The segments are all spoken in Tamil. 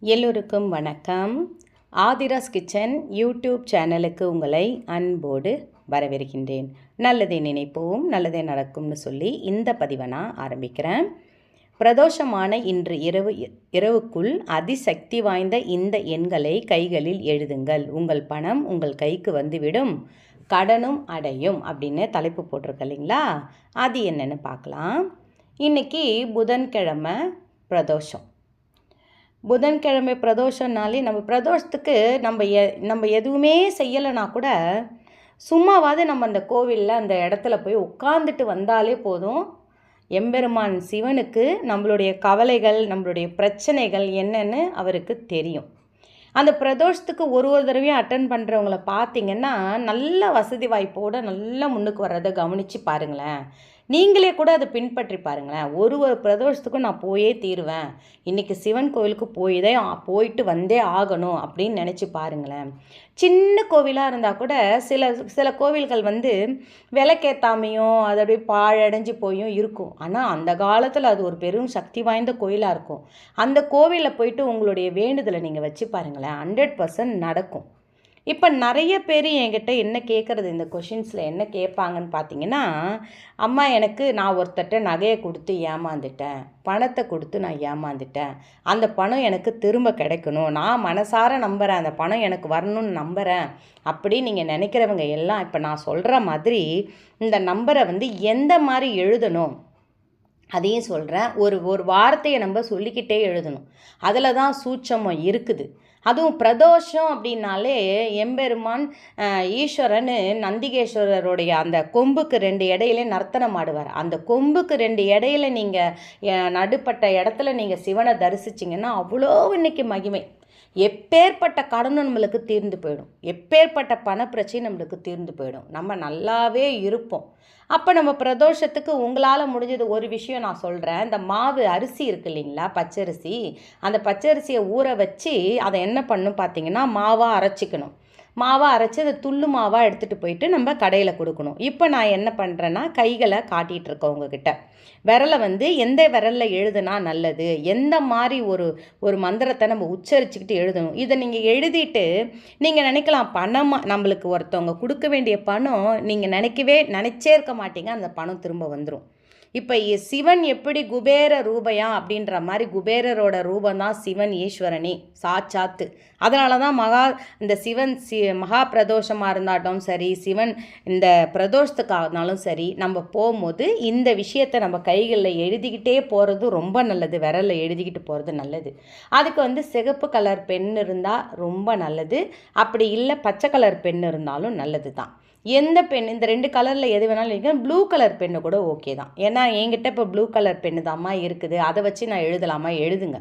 எல்லோருக்கும் வணக்கம். ஆதிராஸ் கிச்சன் யூடியூப் சேனலுக்கு உங்களை அன்போடு வரவேற்கின்றேன். நல்லதை நினைப்போம் நல்லதே நடக்கும்னு சொல்லி இந்த பதிவை நான் ஆரம்பிக்கிறேன். பிரதோஷமான இன்று இரவு இரவுக்குள் அதிசக்தி வாய்ந்த இந்த எண்களை கைகளில் எழுதுங்கள். உங்கள் பணம் உங்கள் கைக்கு வந்துவிடும். கடனும் அடையும் அப்படின்னு தலைப்பு போட்டிருக்க இல்லைங்களா? அது என்னென்னு பார்க்கலாம். இன்னைக்கு புதன்கிழமை பிரதோஷம். புதன்கிழமை பிரதோஷம்னாலே நம்ம பிரதோஷத்துக்கு நம்ம எ நம்ம எதுவுமே செய்யலைனா கூட சும்மாவாவது நம்ம அந்த கோவிலில் அந்த இடத்துல போய் உட்காந்துட்டு வந்தாலே போதும். எம்பெருமான் சிவனுக்கு நம்மளுடைய கவலைகள் நம்மளுடைய பிரச்சனைகள் என்னன்னு அவருக்கு தெரியும். அந்த பிரதோஷத்துக்கு ஒரு ஒரு தடவையும் அட்டன் பண்ணுறவங்கள பார்த்தீங்கன்னா நல்ல வசதி வாய்ப்போடு நல்லா முன்னுக்கு வர்றதை கவனித்து பாருங்களேன். நீங்களே கூட அதை பின்பற்றி பாருங்களேன். ஒரு ஒரு பிரதோஷத்துக்கும் நான் போயே தீருவேன். இன்றைக்கி சிவன் கோவிலுக்கு போய் தான் போயிட்டு வந்தே ஆகணும் அப்படின்னு நினச்சி பாருங்களேன். சின்ன கோவிலாக இருந்தால் கூட சில சில கோவில்கள் வந்து விளக்கேத்தாமையும் அது அப்படியே பாழடைஞ்சு போயும் இருக்கும். ஆனால் அந்த காலத்தில் அது ஒரு பெரும் சக்தி வாய்ந்த கோயிலாக இருக்கும். அந்த கோவிலில் போயிட்டு உங்களுடைய வேண்டுதலை நீங்கள் வச்சு பாருங்களேன். ஹண்ட்ரட் பர்சன்ட் நடக்கும். இப்போ நிறைய பேர் என்கிட்ட என்ன கேட்குறது இந்த கொஷின்ஸில் என்ன கேட்பாங்கன்னு பார்த்தீங்கன்னா அம்மா எனக்கு நான் ஒருத்தட்ட நகையை கொடுத்து ஏமாந்துட்டேன். பணத்தை கொடுத்து நான் ஏமாந்துட்டேன். அந்த பணம் எனக்கு திரும்ப கிடைக்கணும். நான் மனசார நம்புகிறேன் அந்த பணம் எனக்கு வரணும்னு நம்புகிறேன் அப்படி நீங்கள் நினைக்கிறவங்க எல்லாம் இப்போ நான் சொல்கிற மாதிரி இந்த நம்பரை வந்து எந்த மாதிரி எழுதணும்? அதையும் சொல்கிறேன் ஒரு ஒரு வார்த்தையை நம்ம சொல்லிக்கிட்டே எழுதணும். அதில் தான் சூட்சமம் இருக்குது. அதுவும் பிரதோஷம் அப்படின்னாலே எம்பெருமான் ஈஸ்வரன் நந்திகேஸ்வரருடைய அந்த கொம்புக்கு ரெண்டு இடையில நர்த்தனம் ஆடுவார். அந்த கொம்புக்கு ரெண்டு இடையில நீங்கள் நடுப்பட்ட இடத்துல நீங்கள் சிவனை தரிசிச்சிங்கன்னா அவ்வளோ இன்னைக்கு மகிமை. எப்பேற்பட்ட கடனும் நம்மளுக்கு தீர்ந்து போயிடும். எப்பேற்பட்ட பணப்பிரச்சனை நம்மளுக்கு தீர்ந்து போயிடும். நம்ம நல்லாவே இருப்போம். அப்போ நம்ம பிரதோஷத்துக்கு உங்களால் முடிஞ்சது ஒரு விஷயம் நான் சொல்கிறேன் இந்த மாவு அரிசி இருக்கு இல்லைங்களா? பச்சரிசி. அந்த பச்சரிசியை ஊற வச்சு அதை என்ன பண்ணும் பார்த்தீங்கன்னா மாவாக அரைச்சிக்கணும். மாவாக அரைச்சி அதை துள்ளு மாவாக எடுத்துகிட்டு போயிட்டு நம்ம கடையில் கொடுக்கணும். இப்போ நான் என்ன பண்ணுறேன்னா கைகளை காட்டிகிட்டு இருக்கேன் உங்ககிட்ட. விரலை வந்து எந்த விரலில் எழுதுனா நல்லது? எந்த மாதிரி ஒரு ஒரு மந்திரத்தை நம்ம உச்சரிச்சுக்கிட்டு எழுதணும்? இதை நீங்கள் எழுதிட்டு நீங்கள் நினைக்கலாம் பணமாக நம்மளுக்கு ஒருத்தவங்க கொடுக்க வேண்டிய பணம் நீங்கள் நினைக்கவே நினச்சே இருக்க மாட்டீங்க அந்த பணம் திரும்ப வந்துடும் இப்போ சிவன் எப்படி குபேர ரூபயா அப்படின்ற மாதிரி குபேரரோட ரூபம் தான் சிவன் ஈஸ்வரனே சாட்சாத்து. அதனால தான் மகா இந்த சிவன் சி மகா பிரதோஷமாக இருந்தாட்டும் சரி சிவன் இந்த பிரதோஷத்துக்காகனாலும் சரி நம்ம போகும்போது இந்த விஷயத்தை நம்ம கைகளில் எழுதிக்கிட்டே போகிறது ரொம்ப நல்லது விரலில் எழுதிக்கிட்டு போகிறது நல்லது. அதுக்கு வந்து சிகப்பு கலர் பென் இருந்தால் ரொம்ப நல்லது அப்படி இல்லை பச்சை கலர் பெண் இருந்தாலும் நல்லது தான் எந்த பென் இந்த ரெண்டு கலரில் எது வேணாலும் இருக்கு. ப்ளூ கலர் பென்னு கூட ஓகே தான். ஏன்னா என்கிட்ட இப்போ ப்ளூ கலர் பென்னு தாம்மா இருக்குது. அதை வச்சு நான் எழுதலாமா? எழுதுங்க.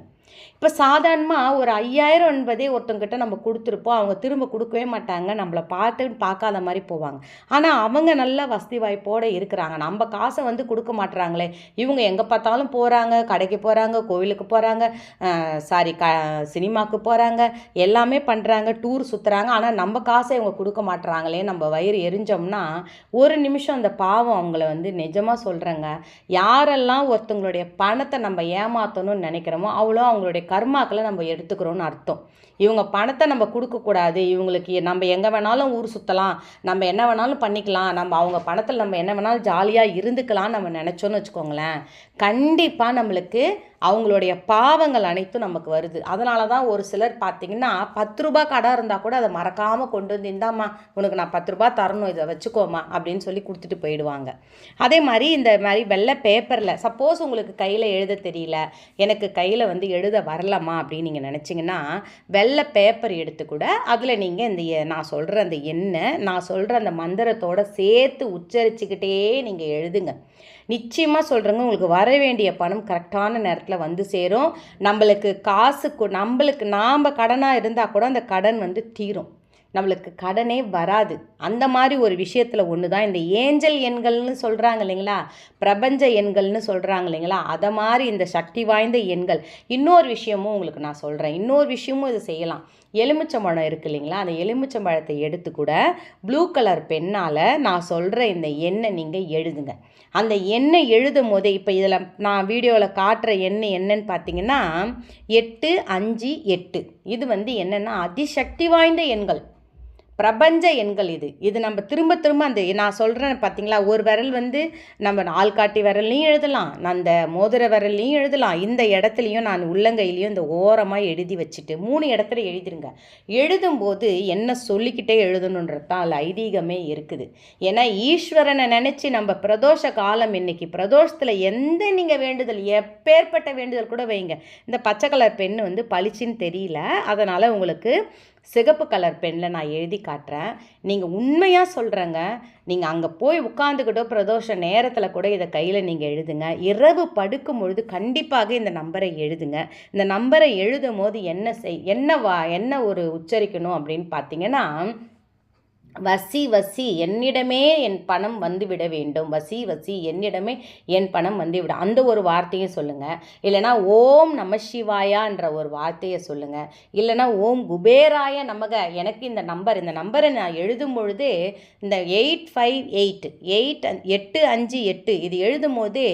இப்போ சாதாரணமாக ஒரு ஐயாயிரம் என்பதே ஒருத்தங்கிட்ட நம்ம கொடுத்துருப்போம். அவங்க திரும்ப கொடுக்கவே மாட்டாங்க. நம்மளை பார்த்துன்னு பார்க்காத மாதிரி போவாங்க. ஆனால் அவங்க நல்ல வசதி வாய்ப்போடு இருக்கிறாங்க. நம்ம காசை வந்து கொடுக்க மாட்டுறாங்களே இவங்க எங்கே பார்த்தாலும் போகிறாங்க கடைக்கு போகிறாங்க கோவிலுக்கு போகிறாங்க சாரி க சினிமாவுக்கு போகிறாங்க எல்லாமே பண்ணுறாங்க டூர் சுற்றுறாங்க ஆனால் நம்ம காசை இவங்க கொடுக்க மாட்டுறாங்களே நம்ம வயிறு எரிஞ்சோம்னா ஒரு நிமிஷம் அந்த பாவம் அவங்கள வந்து நிஜமாக சொல்கிறேங்க யாரெல்லாம் ஒருத்தவங்களுடைய பணத்தை நம்ம ஏமாற்றணும்னு நினைக்கிறோமோ அவ்வளோ அவங்களுடைய கர்மாக்களை நம்ம எடுத்துக்கிறோம்னு அர்த்தம். இவங்க பணத்தை நம்ம கொடுக்கக்கூடாது. இவங்களுக்கு நம்ம எங்கே வேணாலும் ஊர் சுற்றலாம் நம்ம என்ன வேணாலும் பண்ணிக்கலாம். நம்ம அவங்க பணத்தில் நம்ம என்ன வேணாலும் ஜாலியாக இருந்துக்கலாம் நம்ம நினச்சோன்னு வச்சுக்கோங்களேன். கண்டிப்பாக நம்மளுக்கு அவங்களுடைய பாவங்கள் அனைத்தும் நமக்கு வருது. அதனால தான் ஒரு சிலர் பார்த்தீங்கன்னா பத்து ரூபா கடை இருந்தால் கூட அதை மறக்காமல் கொண்டு வந்து இந்தாம்மா உனக்கு நான் பத்து ரூபா தரணும். இதை வச்சுக்கோமா அப்படின்னு சொல்லி கொடுத்துட்டு போயிடுவாங்க. அதே மாதிரி இந்த மாதிரி வெள்ளை பேப்பரில் சப்போஸ் உங்களுக்கு கையில் எழுத தெரியல. எனக்கு கையில் வந்து எழுத எழுத வரலாமா அப்படின்னு நீங்கள் நினச்சிங்கன்னா வெள்ளை பேப்பர் எடுத்து கூட அதில் நீங்கள் இந்த எ- நான் சொல்கிற அந்த எண்ணெய் நான் சொல்கிற அந்த மந்திரத்தோடு சேர்த்து உச்சரிச்சுக்கிட்டே நீங்கள் எழுதுங்க. நிச்சயமாக சொல்கிறேங்க உங்களுக்கு வர வேண்டிய பணம் கரெக்டான நேரத்தில் வந்து சேரும். நம்மளுக்கு காசு நம்மளுக்கு நாம் கடனாக இருந்தால் கூட அந்த கடன் வந்து தீரும். நம்மளுக்கு கடனே வராது. அந்த மாதிரி ஒரு விஷயத்தில் ஒன்று தான் இந்த ஏஞ்சல் எண்கள்னு சொல்கிறாங்க இல்லைங்களா? பிரபஞ்ச எண்கள்னு சொல்கிறாங்க இல்லைங்களா? அதை மாதிரி இந்த சக்தி வாய்ந்த எண்கள். இன்னொரு விஷயமும் உங்களுக்கு நான் சொல்கிறேன் இன்னொரு விஷயமும் இது செய்யலாம். எலுமிச்சம்பழம் இருக்கு இல்லைங்களா? அந்த எலுமிச்சம்பழத்தை எடுத்து கூட ப்ளூ கலர் பெண்ணால் நான் சொல்கிற இந்த எண்ணை நீங்கள் எழுதுங்க. அந்த எண்ணெய் எழுதும் போதே இப்போ இதில் நான் வீடியோவில் காட்டுற எண்ணெய் என்னன்னு பார்த்தீங்கன்னா எட்டு அஞ்சு எட்டு. இது வந்து என்னென்னா அதிசக்தி வாய்ந்த எண்கள். பிரபஞ்ச எண்கள் இது. இது நம்ம திரும்ப திரும்ப அந்த நான் சொல்கிறேன் பார்த்தீங்களா ஒரு விரல் வந்து நம்ம ஆள்காட்டி விரல்லையும் எழுதலாம் அந்த மோதிர விரல்லையும் எழுதலாம் இந்த இடத்துலையும் நான் உள்ளங்கையிலையும் இந்த ஓரமாக எழுதி வச்சுட்டு மூணு இடத்துல எழுதிருங்க. எழுதும்போது என்ன சொல்லிக்கிட்டே எழுதணுன்றது தான் அதில் ஐதீகமே இருக்குது. ஏன்னா ஈஸ்வரனை நினச்சி நம்ம பிரதோஷ காலம் இன்னைக்கு பிரதோஷத்தில் எந்த நீங்கள் வேண்டுதல் எப்பேற்பட்ட வேண்டுதல் கூட வைங்க இந்த பச்சை கலர் பெண் வந்து பளிச்சுன்னு தெரியல அதனால் உங்களுக்கு சிகப்பு கலர் பெனில் நான் எழுதி காட்டுறேன். நீங்கள் உண்மையாக சொல்கிறேங்க நீங்கள் அங்கே போய் உட்காந்துக்கிட்டோ பிரதோஷ நேரத்தில் கூட இதை கையில் நீங்கள் எழுதுங்க. இரவு படுக்கும் பொழுது கண்டிப்பாக இந்த நம்பரை எழுதுங்க. இந்த நம்பரை எழுதும் போது என்ன செய் என்ன வா என்ன ஒரு உச்சரிக்கணும் அப்படின்னு பார்த்தீங்கன்னா வசி வசி என்னிடமே என் பணம் வந்துவிட வேண்டும். வசி வசி என்னிடமே என் பணம் வந்துவிட. அந்த ஒரு வார்த்தையும் சொல்லுங்கள் இல்லைனா ஓம் நம சிவாயான்ற ஒரு வார்த்தையை சொல்லுங்கள் இல்லைனா ஓம் குபேராய நமக. எனக்கு இந்த நம்பர் இந்த நம்பரை நான் எழுதும் பொழுது இந்த எயிட் ஃபைவ் எயிட் எயிட் எட்டு அஞ்சு எட்டு இது எழுதும் போதே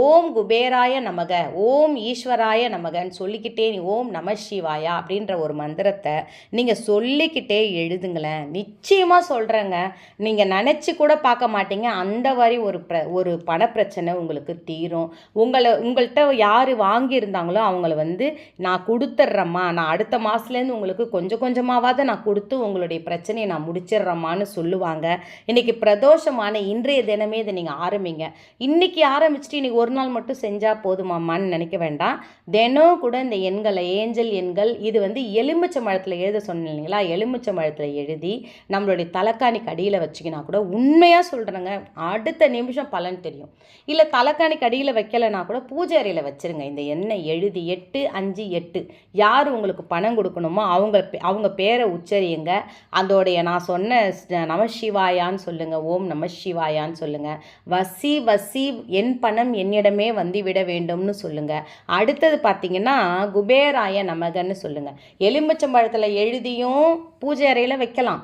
ஓம் குபேராய நமக ஓம் ஈஸ்வராய நமகன்னு சொல்லிக்கிட்டே நீ ஓம் நம சிவாயா அப்படின்ற ஒரு மந்திரத்தை நீங்கள் சொல்லிக்கிட்டே எழுதுங்களேன். நிச்சயம் நிச்சயமாக சொல்கிறேங்க நீங்கள் நினச்சி கூட பார்க்க மாட்டீங்க. அந்த மாதிரி ஒரு ப்ர ஒரு பணப்பிரச்சனை உங்களுக்கு தீரும். உங்களை உங்கள்கிட்ட யார் வாங்கியிருந்தாங்களோ அவங்கள வந்து நான் கொடுத்துட்றேம்மா. நான் அடுத்த மாதத்துலேருந்து உங்களுக்கு கொஞ்சம் கொஞ்சமாவது நான் கொடுத்து உங்களுடைய பிரச்சனையை நான் முடிச்சிடுறேம்மான்னு சொல்லுவாங்க. இன்றைக்கி பிரதோஷமான இன்றைய தினமே இதை நீங்கள் ஆரம்பிங்க. இன்றைக்கி ஆரம்பிச்சுட்டு இன்றைக்கி ஒரு நாள் மட்டும் செஞ்சால் போதுமாம்மான்னு நினைக்க வேண்டாம். தினம் கூட இந்த எண்களை ஏஞ்சல் எண்கள் இது வந்து எலுமிச்சை மழத்தில் எழுத சொன்னேன் இல்லைங்களா? எலுமிச்சை மழத்தில் எழுதி நம்மளோட உங்களுடைய தலைக்காணிக்கு அடியில் வச்சிங்கன்னா கூட உண்மையாக சொல்கிறேங்க அடுத்த நிமிஷம் பலன் தெரியும். இல்லை தலைக்காணிக்கு அடியில் வைக்கலைன்னா கூட பூஜை அறையில் வச்சுருங்க. இந்த எண்ணெய் எழுதி எட்டு அஞ்சு எட்டு. யார் உங்களுக்கு பணம் கொடுக்கணுமோ அவங்க அவங்க பேரை உச்சரியுங்க. அதோடைய நான் சொன்ன நம சிவாயான்னு சொல்லுங்கள் ஓம் நம சிவாயான்னு சொல்லுங்கள் வசி வசி என் பணம் என்னிடமே வந்து விட வேண்டும்னு சொல்லுங்கள் அடுத்தது பார்த்தீங்கன்னா குபேராய நமகன்னு சொல்லுங்கள் எலுமிச்சம்பழத்தில் எழுதியும் பூஜை அறையில் வைக்கலாம்.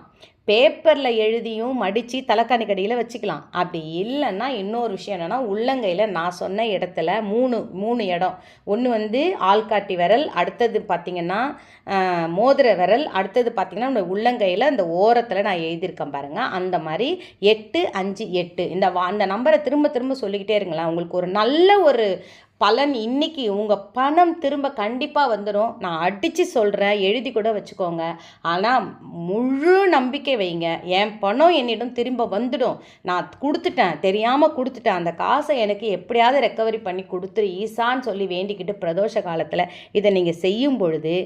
பேப்பரில் எழுதியும் மடித்து தலைக்காணி கடியில் வச்சுக்கலாம். அப்படி இல்லைன்னா இன்னொரு விஷயம் என்னென்னா உள்ளங்கையில் நான் சொன்ன இடத்துல மூணு மூணு இடம். ஒன்று வந்து ஆள்காட்டி விரல் அடுத்தது பார்த்திங்கன்னா மோதிர விரல் அடுத்தது பார்த்திங்கன்னா உள்ளங்கையில் அந்த ஓரத்தில் நான் எழுதியிருக்கேன் பாருங்கள் அந்த மாதிரி எட்டு அஞ்சு எட்டு. இந்த அந்த நம்பரை திரும்ப திரும்ப சொல்லிக்கிட்டே இருங்களேன். உங்களுக்கு ஒரு நல்ல ஒரு பலன் இன்னைக்கு உங்கள் பணம் திரும்ப கண்டிப்பாக வந்துடும் நான் அடித்து சொல்கிறேன் எழுதி கூட வச்சுக்கோங்க. ஆனால் முழு நம்பிக்கை வைங்க. என் பணம் என்னிடம் திரும்ப வந்துடும். நான் கொடுத்துட்டேன் தெரியாமல் கொடுத்துட்டேன். அந்த காசை எனக்கு எப்படியாவது ரெக்கவரி பண்ணி கொடுத்துரு. ஈசான்னு சொல்லி வேண்டிக்கிட்டு பிரதோஷ காலத்தில் இதை நீங்கள் செய்யும் பொழுது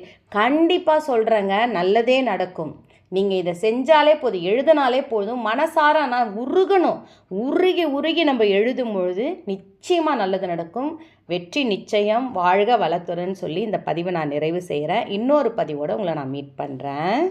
கண்டிப்பாக சொல்கிறேங்க நல்லதே நடக்கும். நீங்கள் இதை செஞ்சாலே போதும் எழுதினாலே போதும் மனசார ஆனால் உருகணும். உருகி உருகி நம்ம எழுதும் பொழுது நிச்சயமாக நல்லது நடக்கும். வெற்றி நிச்சயம் வாழ்க வளத்துறன்னு சொல்லி இந்த பதிவை நான் நிறைவு செய்கிறேன் இன்னொரு பதிவோடு உங்களை நான் மீட் பண்ணுறேன்